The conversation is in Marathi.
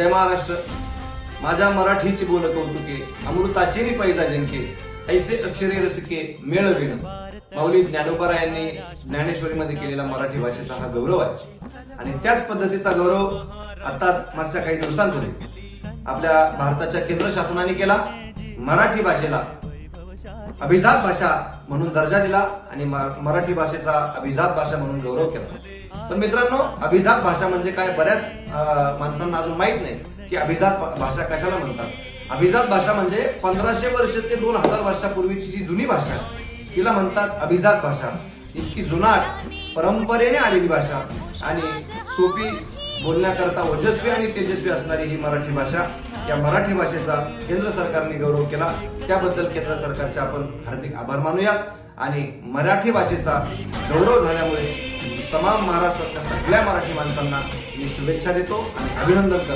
जय महाराष्ट्र. माझ्या मराठीची बोल कौतुके अमृताची नि पैजा जिंके ऐसे अक्षरे रसिके मेळविण माऊली ज्ञानोबरा यांनी ज्ञानेश्वरीमध्ये केलेला मराठी भाषेचा हा गौरव आहे. आणि त्याच पद्धतीचा गौरव आताच मागच्या काही दिवसांपूर्वी आपल्या भारताच्या केंद्र शासनाने केला मराठी भाषेला अभिजात भाषा म्हणून दर्जा दिला आणि मराठी भाषेचा अभिजात भाषा म्हणून गौरव केला. पण मित्रांनो अभिजात भाषा म्हणजे काय बऱ्याच माणसांना अजून माहीत नाही की अभिजात भाषा कशाला म्हणतात. अभिजात भाषा म्हणजे पंधराशे वर्ष ते दोन हजार वर्षापूर्वीची जी जुनी भाषा आहे तिला म्हणतात अभिजात भाषा. इतकी जुनाट परंपरेने आलेली भाषा आणि सोपी बोलण्याकरता ओजस्वी आणि तेजस्वी असणारी ही मराठी भाषा. या मराठी भाषेचा केंद्र सरकारने गौरव केला. त्याबद्दल केंद्र सरकारचे आपण हार्दिक आभार मानूया. आणि मराठी भाषेचा गौरव झाल्यामुळे तमाम महाराष्ट्रातल्या सगळ्या मराठी माणसांना मी शुभेच्छा देतो आणि अभिनंदन करतो.